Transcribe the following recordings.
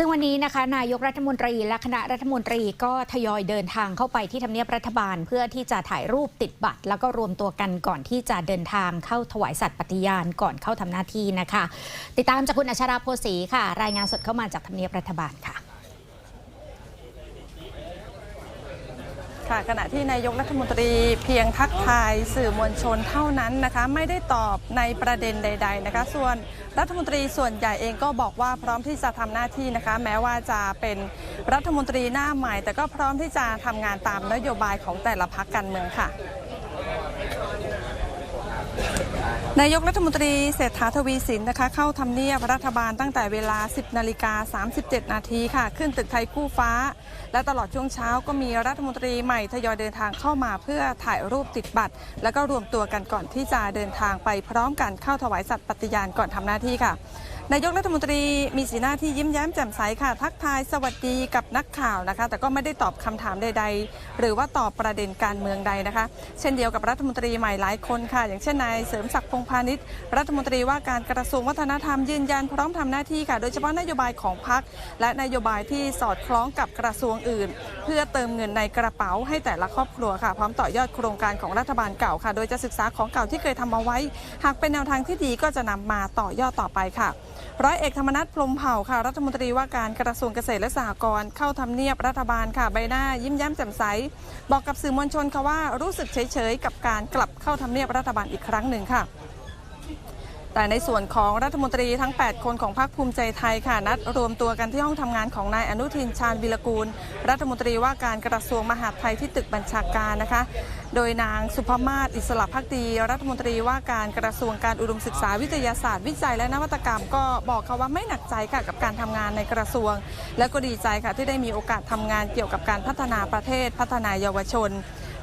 ซึ่งวันนี้นะคะนายกรัฐมนตรีและคณะรัฐมนตรีก็ทยอยเดินทางเข้าไปที่ทำเนียบรัฐบาล เพื่อที่จะถ่ายรูปติดบัตร แล้วก็รวมตัวกันก่อนที่จะเดินทางเข้าถวายสัตย์ปฏิญาณก่อนเข้าทำหน้าที่นะคะ ติดตามจากคุณอัชราโพสีค่ะ รายงานสดเข้ามาจากทำเนียบรัฐบาลค่ะ ค่ะขณะที่นายกรัฐมนตรีเพียงทักทายสื่อมวลชนเท่านั้นนะคะไม่ได้ตอบในประเด็นใด ๆ นะคะ ส่วนรัฐมนตรีส่วนใหญ่เองก็บอกว่าพร้อมที่จะทำหน้าที่นะคะ แม้ว่าจะเป็นรัฐมนตรีหน้าใหม่ แต่ก็พร้อมที่จะทำงานตามนโยบายของแต่ละพักการเมืองค่ะ นายกรัฐมนตรีเศรษฐาทวีสินนะคะ เข้าทำเนียบรัฐบาลตั้งแต่เวลา 10 นาฬิกา 37 นาทีค่ะ ขึ้นตึกไทยคู่ฟ้า และตลอดช่วงเช้าก็มีรัฐมนตรีใหม่ทยอยเดินทางเข้ามาเพื่อถ่ายรูปติดบัตร แล้วก็รวมตัวกันก่อนที่จะเดินทางไปพร้อมกันเข้าถวายสัตย์ปฏิญาณก่อนทำหน้าที่ค่ะ นายกรัฐมนตรีมีสีหน้าที่ยิ้มแย้มแจ่มใสค่ะ ทักทายสวัสดีกับนักข่าวนะคะ แต่ก็ไม่ได้ตอบคำถามใด ๆ หรือว่าตอบประเด็นการเมืองใดนะคะ เช่นเดียวกับรัฐมนตรีใหม่หลายคนค่ะ อย่างเช่นนายเสริมศักดิ์พงพาณิชย์รัฐมนตรีว่าการกระทรวงวัฒนธรรมยืนยันพร้อมทำหน้าที่ค่ะ โดยเฉพาะนโยบายของพรรคและนโยบายที่สอดคล้องกับกระทรวงอื่น เพื่อเติมเงินในกระเป๋าให้แต่ละครอบครัวค่ะ พร้อมต่อยอดโครงการของรัฐบาลเก่าค่ะ โดยจะศึกษาของเก่าที่เคยทำเอาไว้ หากเป็นแนวทางที่ดีก็จะนำมาต่อยอดต่อไปค่ะร้อยเอกธรรมนัฐพรมเผ่าค่ะ รัฐมนตรีว่าการกระทรวงเกษตรและสหกรณ์เข้าทำเนียบรัฐบาลค่ะใบหน้ายิ้มแย้มแจ่มใส บอกกับสื่อมวลชนค่ะว่ารู้สึกเฉยๆกับการกลับเข้าทำเนียบรัฐบาลอีกครั้งหนึ่งค่ะ แต่ในส่วนของรัฐมนตรีทั้ง 8 คนของพรรคภูมิใจไทยค่ะ นัดรวมตัวกันที่ห้องทำงานของนายอนุทินชาญวิรกูล รัฐมนตรีว่าการกระทรวงมหาดไทยที่ตึกบัญชาการนะคะ โดยนางสุภมาศอิสระพักดี รัฐมนตรีว่าการกระทรวงการอุดมศึกษาวิทยาศาสตร์วิจัยและนวัตกรรม ก็บอกค่ะว่าไม่หนักใจค่ะกับการทำงานในกระทรวง และก็ดีใจค่ะที่ได้มีโอกาสทำงานเกี่ยวกับการพัฒนาประเทศพัฒนาเยาวชน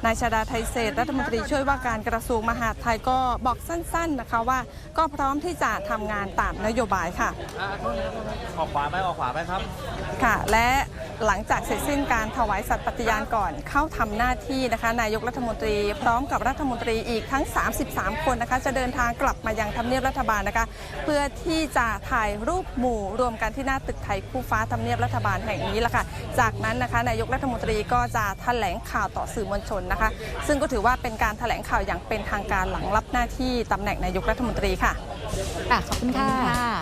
นายชาดาไทยเศรษฐ์รัฐมนตรีช่วยว่าการกระทรวงมหาดไทยก็บอกสั้นๆนะคะว่า ก็พร้อมที่จะทำงานตามนโยบายค่ะอะออกขวาไปออกขวาไปครับค่ะและ หลังจากเสร็จสิ้นการถวายสัตย์ปฏิญาณก่อนเข้าทำหน้าที่นะคะนายกรัฐมนตรีพร้อมกับรัฐมนตรีอีกทั้ง 33 คนนะคะ จะเดินทางกลับมายังทำเนียบรัฐบาลนะคะ เพื่อที่จะถ่ายรูปหมู่รวมกันที่หน้าตึกไทยคู่ฟ้าทำเนียบรัฐบาลแห่งนี้ละค่ะ จากนั้นนะคะนายกรัฐมนตรีก็จะแถลงข่าวต่อสื่อมวลชนนะคะ ซึ่งก็ถือว่าเป็นการแถลงข่าวอย่างเป็นทางการหลังรับหน้าที่ตำแหน่งนายกรัฐมนตรีค่ะขอบคุณค่ะ